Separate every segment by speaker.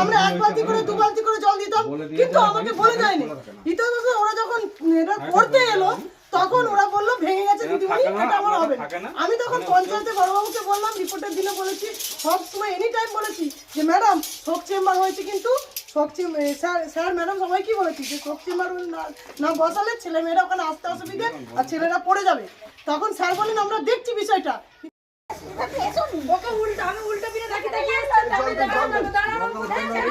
Speaker 1: আমরা এক বালতি করে দু বালতি করে জল দিতাম কিন্তু আমাকে বলে যায়নি ইতো ওরা যখন এটা করতে এলো তখন ওরা বলল ভেঙে গেছে দিদিমণি এটা আমার হবে। আমি তখন পঞ্চায়েতে বড়বাবুকে বললাম রিপোর্টের দিনে বলেছি সব সময় এনি টাইম বলেছি যে ম্যাডাম শোক চেম্বার হয়েছে কিন্তু শোক চেম্বার স্যার স্যার ম্যাডাম সবাই কি বলেছি যে শোক চেম্বার না না বসালে ছেলে মেয়েরা ওখানে আসতে অসুবিধে আর ছেলেরা পড়ে যাবে। তখন স্যার বলেন আমরা দেখছি বিষয়টা।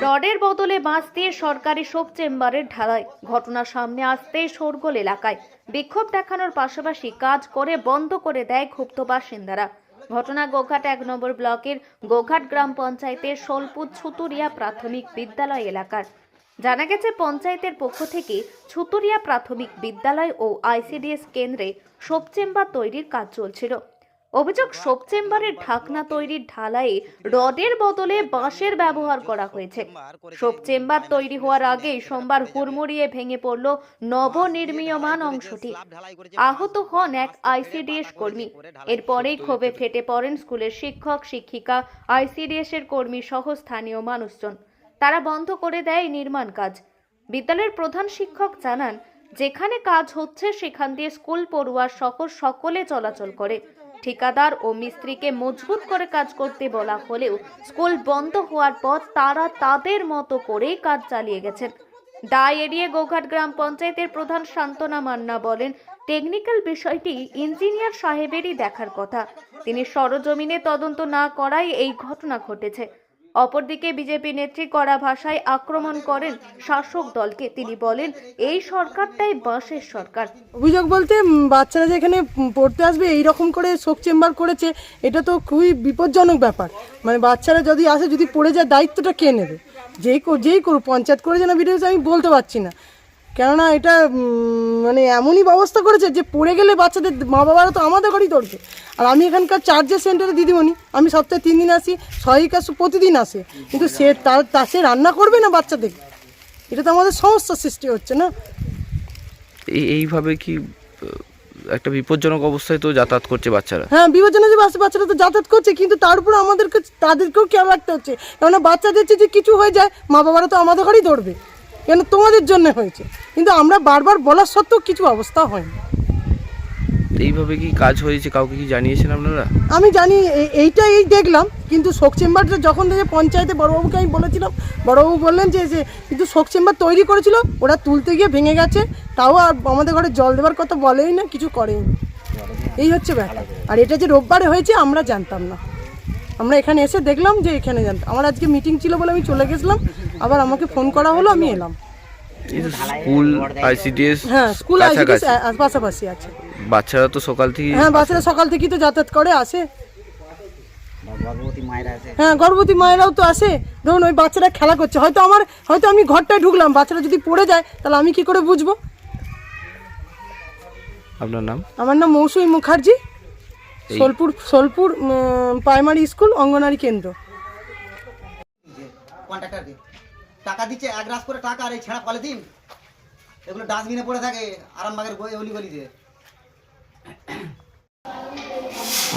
Speaker 2: রডের বদলে বাঁশ দিয়ে সরকারি শোক চেম্বারের ঢালাই। ঘটনা সামনে আসতেই শোরগোল এলাকায়। বিক্ষোভ দেখানোর পাশাপাশি কাজ করে বন্ধ করে দেয় ক্ষুব্ধ বাসিন্দারা। ঘটনা গোঘাট এক নম্বর ব্লকের গোঘাট গ্রাম পঞ্চায়েতের সোলপুর ছুতুরিয়া প্রাথমিক বিদ্যালয় এলাকার। জানা গেছে, পঞ্চায়েতের পক্ষ থেকে ছুতুরিয়া প্রাথমিক বিদ্যালয় ও আইসিডিএস কেন্দ্রে শোক চেম্বার তৈরির কাজ চলছিল। অভিযোগ শোক চেম্বারের ঢাকনা তৈরির ঢালাইয়ে রডের বদলে বাঁশের ব্যবহার করা হয়েছে। শোক চেম্বার তৈরি হওয়ার আগেই সোমবার হুড়মুড়িয়ে ভেঙে পড়ল নবনির্মীয়মান অংশটি। আহত হন এক আইসিডিএস কর্মী। এরপরেই ক্ষোভে ফেটে পড়েন স্কুলের শিক্ষক, শিক্ষিকা আইসিডিএস এর কর্মী সহ স্থানীয় মানুষজন। তারা বন্ধ করে দেয় নির্মাণ কাজ। বিদ্যালয়ের প্রধান শিক্ষক জানান, যেখানে কাজ হচ্ছে সেখান দিয়ে স্কুল পড়ুয়ার সহ সকলে চলাচল করে। ঠিকাদার ও মিস্ত্রিকে মজবুত করে কাজ করতে বলা হলেও স্কুল বন্ধ হওয়ার পর তারা তাদের মতো করেই কাজ চালিয়ে গেছেন। দায় এড়িয়ে গোঘাট গ্রাম পঞ্চায়েতের প্রধান সান্ত্বনা মান্না বলেন, টেকনিক্যাল বিষয়টি ইঞ্জিনিয়ার সাহেবেরই দেখার কথা। তিনি সরজমিনে তদন্ত না করায় এই ঘটনা ঘটেছে। অপরদিকে বিজেপি নেত্রী কড়া ভাষায় আক্রমণ করেন শাসক দলকে। তিনি বলেন, এই সরকারটাই বাঁশের সরকার।
Speaker 1: অভিযোগ বলতে বাচ্চারা যে এখানে পড়তে আসবে এই রকম করে শোক চেম্বার করেছে, এটা তো খুবই বিপজ্জনক ব্যাপার। মানে বাচ্চারা যদি আসে, যদি পড়ে যায়, দায়িত্বটা কে নেবে? যেই যেই করুক, পঞ্চায়েত করে যেন ভিডিও আমি বলতে পারছি না। কেননা এটা মানে এমনই ব্যবস্থা করেছে যে পড়ে গেলে বাচ্চাদের মা বাবারা তো আমাদের ঘরেই ধরবে। আর আমি এখানকার চার্জের সেন্টারে দিদিমণি আমি সপ্তাহে তিন দিন আসি সহায়িকা প্রতিদিন আসে। কিন্তু সে তার তা সে রান্না করবে না বাচ্চাদের? এটা তো আমাদের সমস্যার সৃষ্টি হচ্ছে না?
Speaker 3: এই এইভাবে কি একটা বিপজ্জনক অবস্থায় তো যাতায়াত করছে বাচ্চারা?
Speaker 1: হ্যাঁ বিবেচনা যে বাচ্চা বাচ্চারা তো যাতায়াত করছে কিন্তু তার উপর আমাদেরকে তাদেরকেও খেয়াল রাখতে হচ্ছে। কেননা বাচ্চাদের যদি কিছু হয়ে যায় মা বাবারা তো আমাদের ঘরেই ধরবে। কেন তোমাদের জন্য হয়েছে? কিন্তু আমরা বারবার বলার সত্ত্বেও কিছু অবস্থা হয়নি।
Speaker 3: এইভাবে কি কাজ হয়েছে? কাউকে কি জানিয়েছেন আপনারা?
Speaker 1: আমি জানি এই- এইটা এই দেখলাম কিন্তু শোক চেম্বারটা যখন থেকে পঞ্চায়েতে বড়বাবুকে আমি বলেছিলাম বড়বাবু বললেন যে যে কিন্তু শোক চেম্বার তৈরি করেছিল ওরা তুলতে গিয়ে ভেঙে গেছে তাও আর আমাদের ঘরে জল দেওয়ার কথা বলেই না কিছু করেই না। এই হচ্ছে ব্যাপার। আর এটা যে রোববারে হয়েছে আমরা জানতাম না। আমরা এখানে এসে দেখলাম যে এখানে জানতাম আমার আজকে মিটিং ছিল বলে আমি চলে গেছিলাম আবার আমাকে ফোন করা হলো আমি এলাম।
Speaker 3: স্কুল আইসিডিএস
Speaker 1: হ্যাঁ স্কুল পাশাপাশি আছে।
Speaker 3: বাচ্চারা তো সকাল থেকে
Speaker 1: হ্যাঁ বাচ্চারা সকাল থেকেই তো যাতায়াত করে আসে। হ্যাঁ গর্ভবতী মায়েরাও তো আসে। ধরুন ওই বাচ্চারা খেলা করছে হয়তো আমার হয়তো আমি ঘরটায় ঢুকলাম বাচ্চারা যদি পড়ে যায় তাহলে আমি কি করে বুঝব?
Speaker 3: আপনার নাম?
Speaker 1: আমার নাম মৌসুমী মুখার্জি। সোলপুর সোলপুর প্রাইমারি স্কুল অঙ্গনারী কেন্দ্র।
Speaker 4: কন্ট্রাক্টরকে টাকা দিচ্ছে এক রাস করে টাকা আর এই ছেঁড়া পলিথিন এগুলো ডাস্টবিনে পড়ে থাকে আরামবাগের গলি অলি গলিতে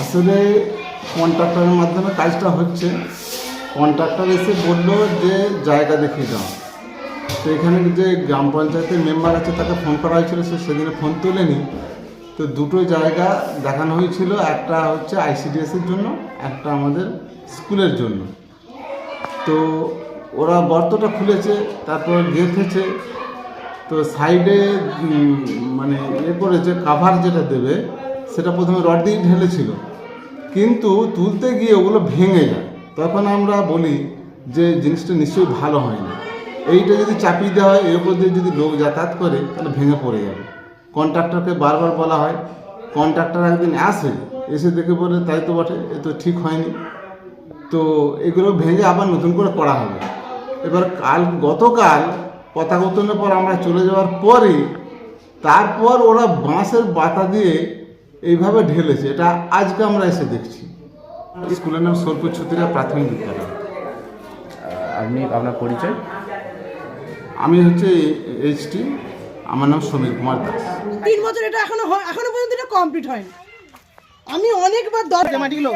Speaker 5: আসলে কন্ট্রাক্টরের মাধ্যমে কাজটা হচ্ছে। কন্ট্রাক্টর এসে বলল যে জায়গা দেখিয়ে দাও। তো এখানে যে গ্রাম পঞ্চায়েতের মেম্বার আছে তাকে ফোন করা হয়েছিল সে সেদিনে ফোন তোলেনি। তো দুটো জায়গা দেখানো হয়েছিল, একটা হচ্ছে আইসিডিএসের জন্য, একটা আমাদের স্কুলের জন্য। তো ওরা গর্তটা খুলেছে, তারপর গেঁথেছে, তো সাইডে মানে ইয়ে করেছে কাভার যেটা দেবে, সেটা প্রথমে রড দিয়ে ঢেলেছিল। কিন্তু তুলতে গিয়ে ওগুলো ভেঙে যায়। তখন আমরা বলি যে জিনিসটা নিশ্চয়ই ভালো হয়নি। এইটা যদি চাপিয়ে দেওয়া হয়, এর উপর দিয়ে যদি লোক যাতায়াত করে, তাহলে ভেঙে পড়ে যাবে। কন্ট্রাক্টরকে বারবার বলা হয় কন্ট্রাক্টর একদিন আসে এসে দেখে বলে তাই তো বটে এ তো ঠিক হয়নি। তো এগুলো ভেঙে আবার নতুন করে করা হবে। এবার কাল গতকাল পতাকা উত্তোলনের পর আমরা চলে যাওয়ার পরে তারপর ওরা বাঁশের বাতা দিয়ে এইভাবে ঢেলেছে এটা আজকে আমরা এসে দেখছি। স্কুলের নাম সোলপুর ছুতিরা প্রাথমিক বিদ্যালয়।
Speaker 3: আপনি আপনার পরিচয়?
Speaker 5: আমি হচ্ছে এইচটি আমার নাম সমীর কুমার দাস।
Speaker 1: তিন বছর এটা এখনও হয়- এখনও পর্যন্ত এটা কমপ্লিট হয়নি। আমি অনেকবার দরজা মাটিগুলো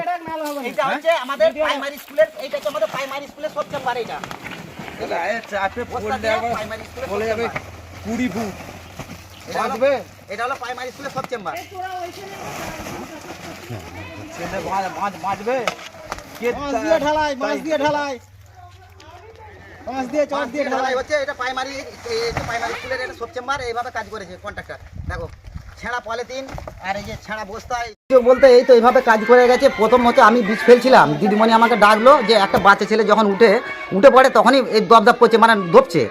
Speaker 4: এইটা হচ্ছে আমাদের প্রাইমারি স্কুলের এইটা হচ্ছে আমাদের প্রাইমারি স্কুলের সব চেম্বার দিয়ে প্রাইমারি স্কুলে বলে যাবে কুড়ি ফুট। বাঁচবে এটা হলো প্রাইমারি স্কুলের সব চেম্বার বাঁচবে বাঁশ দিয়ে ঢালাই বাঁশ দিয়ে ঢালাই। বাঁশ দিয়ে চট দিয়ে ঢালাই। হচ্ছে এটা প্রাইমারি প্রাইমারি স্কুলের এটা সব চেম্বার এইভাবে কাজ করেছে কন্ট্রাক্টর দেখো ছেঁড়া পলিথিন আর এই যে ছেঁড়া বস্তায়। বলতে এই তো এইভাবে কাজ করে গেছে। প্রথম হচ্ছে আমি বীজ ফেলছিলাম। দিদিমণি আমাকে ডাকলো যে একটা বাচ্চা ছেলে যখন উঠে উঠে পড়ে তখনই এই দপ দপ করছে মানে দপছে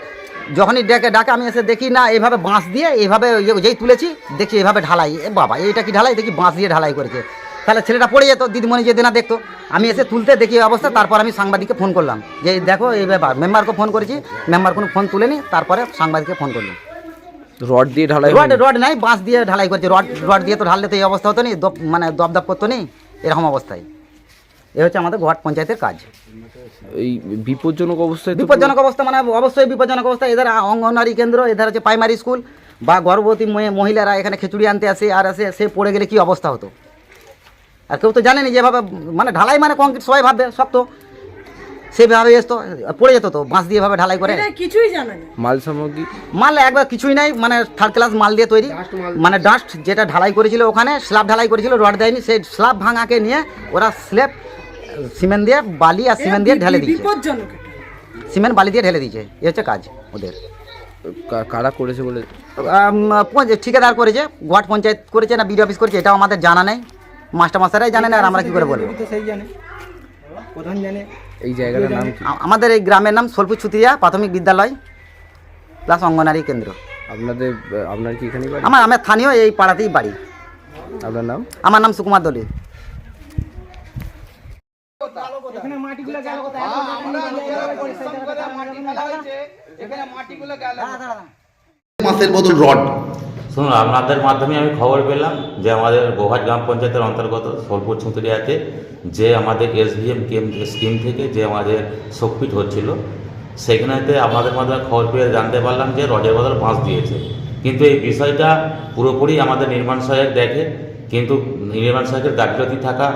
Speaker 4: যখনই ডেকে ডাকে আমি এসে দেখি না এইভাবে বাঁশ দিয়ে এইভাবে যেই তুলেছি দেখি এইভাবে ঢালাই। এ বাবা এইটা কি ঢালাই? দেখি বাঁশ দিয়ে ঢালাই করেছে। তাহলে ছেলেটা পড়ে যেত দিদিমণি যদি না দেখতো। আমি এসে তুলতে দেখি অবস্থা তারপর আমি সাংবাদিককে ফোন করলাম। যে দেখো এই ব্যাপার মেম্বারকে ফোন করেছি মেম্বার কোনো ফোন তুলেনি তারপরে সাংবাদিককে ফোন করলাম।
Speaker 3: রড দিয়ে ঢালাই
Speaker 4: রড রড নাই বাঁশ দিয়ে ঢালাই করছে। রড রড দিয়ে তো ঢাললে তো এই অবস্থা হতো নি মানে দপ দপ করতো নি এরকম অবস্থায়। এ হচ্ছে আমাদের ঘাট পঞ্চায়েতের কাজ।
Speaker 3: এই বিপজ্জনক অবস্থায়
Speaker 4: বিপজ্জনক অবস্থা মানে অবশ্যই বিপজ্জনক অবস্থা। এদের অঙ্গনওয়াড়ি কেন্দ্র এদের হচ্ছে প্রাইমারি স্কুল বা গর্ভবতী মহি- মহিলারা এখানে খিচুড়ি আনতে আসে আর আসে সে পড়ে গেলে কি অবস্থা হতো? আর কেউ তো জানে জানেনি যেভাবে মানে ঢালাই মানে কংক্রিট সবাই ভাববে শক্ত সেভাবে এসতো পড়ে যেত তো বাঁশ দিয়ে ভাবে ঢালাই করে।
Speaker 1: কিছুই জানা
Speaker 3: মাল সামগ্রী?
Speaker 4: মাল একবার কিছুই নাই মানে থার্ড ক্লাস মাল দিয়ে তৈরি। মানে ডাস্ট যেটা ঢালাই করেছিল ওখানে স্ল্যাব ঢালাই করেছিল রড দেয়নি সেই স্ল্যাব ভাঙাকে নিয়ে ওরা স্ল্যাব সিমেন্ট দিয়ে বালি আর সিমেন্ট দিয়ে ঢেলে দিয়েছে। সিমেন্ট বালি দিয়ে ঢেলে দিয়েছে এই হচ্ছে কাজ ওদের।
Speaker 3: কারা করেছে বলে?
Speaker 4: ঠিকাদার করেছে গোয়াট পঞ্চায়েত করেছে না বিডি অফিস করেছে এটাও আমাদের জানা নেই। মাস্টার মাস্টারাই জানে না আর আমরা কি করে বলব?
Speaker 3: এই জায়গাটার নাম কি?
Speaker 4: আ- আমাদের এই গ্রামের নাম সোলপুর ছুতিয়া প্রাথমিক বিদ্যালয় প্লাস অঙ্গনারী কেন্দ্র।
Speaker 3: আপনাদের আপনার কি এখানে বাড়ি?
Speaker 4: আমার আমার স্থানীয় এই পাড়াতেই বাড়ি।
Speaker 3: আপনার নাম?
Speaker 4: আমার নাম সুকুমার দলি
Speaker 6: মাসের বদল রড
Speaker 7: শুনুন, আপনাদের মাধ্যমে আমি খবর পেলাম যে আমাদের গোহাট গ্রাম পঞ্চায়েতের অন্তর্গত সোলপুর ছুতুরিয়াতে যে আমাদের এসভিএম স্কিম থেকে যে আমাদের শোকপিট হচ্ছিল, সেখানেতে আপনাদের মাধ্যমে খবর পেয়ে জানতে পারলাম যে রডের বদল বাঁশ দিয়েছে। কিন্তু এই বিষয়টা পুরোপুরি আমাদের নির্মাণ সহায়ক দেখে, কিন্তু নির্মাণ সহায়কের গাফিলতি থাকা,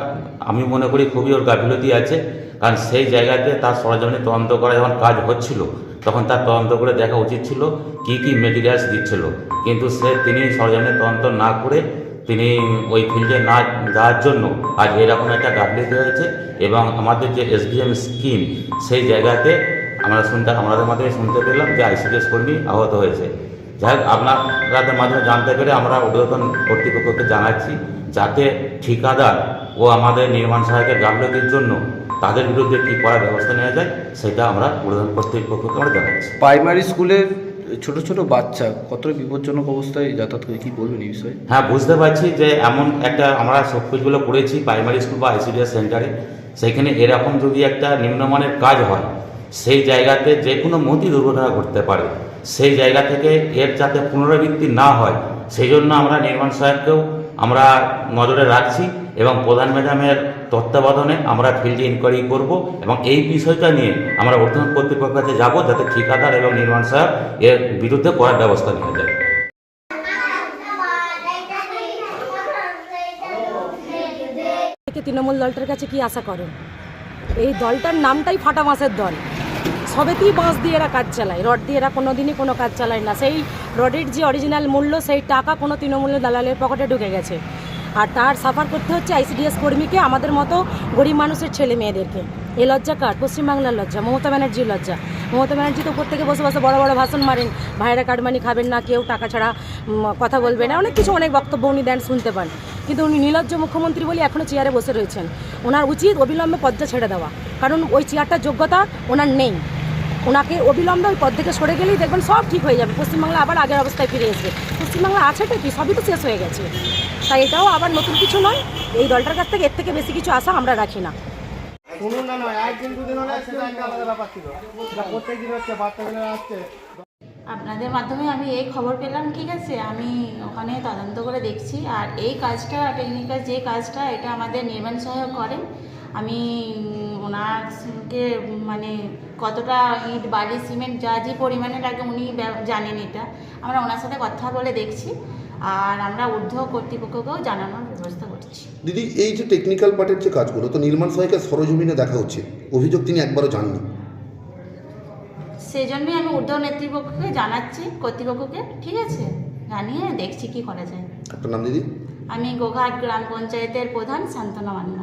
Speaker 7: আমি মনে করি খুবই ওর গাফিলতি আছে। কারণ সেই জায়গাতে তার সরজমিনে তদন্ত করা যখন কাজ হচ্ছিল, তখন তার তদন্ত করে দেখা উচিত ছিল কি কি মেটেরিয়ালস দিচ্ছিল। কিন্তু সে তিনি সরজমিনে তদন্ত না করে তিনি ওই ফিল্ডে না যাওয়ার জন্য আজ এরকম একটা গাফিলতি হয়েছে এবং আমাদের যে এসডিএম স্কিম সেই জায়গাতে আমরা শুনতে, আমাদের মাধ্যমে শুনতে পেলাম যে আইসিডিএস কর্মী আহত হয়েছে। যাই হোক, আপনাদের মাধ্যমে জানতে পেরে আমরা ঊর্ধ্বতন কর্তৃপক্ষকে জানাচ্ছি যাতে ঠিকাদার ও আমাদের নির্মাণ সহায়কের গাফলতির জন্য তাদের বিরুদ্ধে কী করার ব্যবস্থা নেওয়া যায় সেটা আমরা ঊর্ধ্বতন কর্তৃপক্ষকে আমরা জানাচ্ছি।
Speaker 3: প্রাইমারি স্কুলের ছোট ছোট বাচ্চা কত বিপজ্জনক অবস্থায় যাতায়াত করে কি বলবেন এই বিষয়ে?
Speaker 7: হ্যাঁ বুঝতে পারছি যে এমন একটা আমরা শোকপিটগুলো করেছি প্রাইমারি স্কুল বা আইসিডিএস সেন্টারে। সেখানে এরকম যদি একটা নিম্নমানের কাজ হয় সেই জায়গাতে যে কোনো মতি দুর্ঘটনা ঘটতে পারে। সেই জায়গা থেকে এর যাতে পুনরাবৃত্তি না হয় সেই জন্য আমরা নির্মাণ সহায়ককেও আমরা নজরে রাখছি। এবং প্রধান ম্যাডামের তত্ত্বাবধানে আমরা ফিল্ডে ইনকোয়ারি করব এবং এই বিষয়টা নিয়ে আমরা ঊর্ধ্বতন কর্তৃপক্ষের কাছে যাব যাতে ঠিকাদার এবং নির্মাণ সহায়ক এর বিরুদ্ধে করার ব্যবস্থা নেওয়া যায়।
Speaker 8: তৃণমূল দলটার কাছে কি আশা করেন? এই দলটার নামটাই ফাটা মাছের দল। সবেতেই বাঁশ দিয়ে এরা কাজ চালায়, রড দিয়ে এরা কোনো দিনই কোনো কাজ চালায় না। সেই রডের যে অরিজিনাল মূল্য, সেই টাকা কোনো তৃণমূল দালালের পকেটে ঢুকে গেছে। আর তার সাফার করতে হচ্ছে আইসিডিএস কর্মীকে, আমাদের মতো গরিব মানুষের ছেলে মেয়েদেরকে। এই লজ্জা কার? পশ্চিমবাংলার লজ্জা, মমতা ব্যানার্জির লজ্জা। মমতা ব্যানার্জি তো উপর থেকে বসে বসে বড় বড় ভাষণ মারেন, ভাইরা কাটমানি খাবেন না, কেউ টাকা ছাড়া কথা বলবে না, অনেক কিছু, অনেক বক্তব্য উনি দেন, শুনতে পান। কিন্তু উনি নির্লজ্জ মুখ্যমন্ত্রী বলে এখনও চেয়ারে বসে রয়েছেন। ওনার উচিত অবিলম্বে পদটা ছেড়ে দেওয়া। কারণ ওই চেয়ারটার যোগ্যতা ওনার নেই। ওনাকে অবিলম্বে ওই পদ থেকে সরে গেলেই দেখবেন সব ঠিক হয়ে যাবে। পশ্চিমবাংলা আবার আগের অবস্থায় ফিরে আসবে পশ্চিমবাংলা আছেটা কি? সবই তো শেষ হয়ে গেছে। তাই এটাও আবার নতুন কিছু নয়। এই দলটার কাছ থেকে এর থেকে বেশি কিছু আশা আমরা রাখি না।
Speaker 9: আপনাদের মাধ্যমে আমি এই খবর পেলাম ঠিক আছে? আমি ওখানে তদন্ত করে দেখছি। আর এই কাজটা টেকনিক্যাল যে কাজটা এটা আমাদের নির্মাণ সহায়ক করেন। আমি ওনাকে মানে কতটা ইট বালি সিমেন্ট যা যে পরিমাণে লাগে উনি জানেন এটা। আমরা ওনার সাথে কথা বলে দেখছি। আর আমরা ঊর্ধ্ব কর্তৃপক্ষকেও জানানোর ব্যবস্থা করছি।
Speaker 6: দিদি এই যে টেকনিক্যাল পার্টের যে কাজগুলো তো নির্মাণ সহায়কের সরজমিনে দেখা হচ্ছে। অভিযোগ তিনি একবারও জাননি।
Speaker 9: সেই জন্যই আমি ঊর্ধ্ব নেতৃপক্ষকে জানাচ্ছি কর্তৃপক্ষকে। ঠিক আছে জানিয়ে দেখছি কি করা যায়।
Speaker 6: আপনার নাম দিদি?
Speaker 9: আমি গোঘাট গ্রাম পঞ্চায়েতের প্রধান শান্তনা মান্না।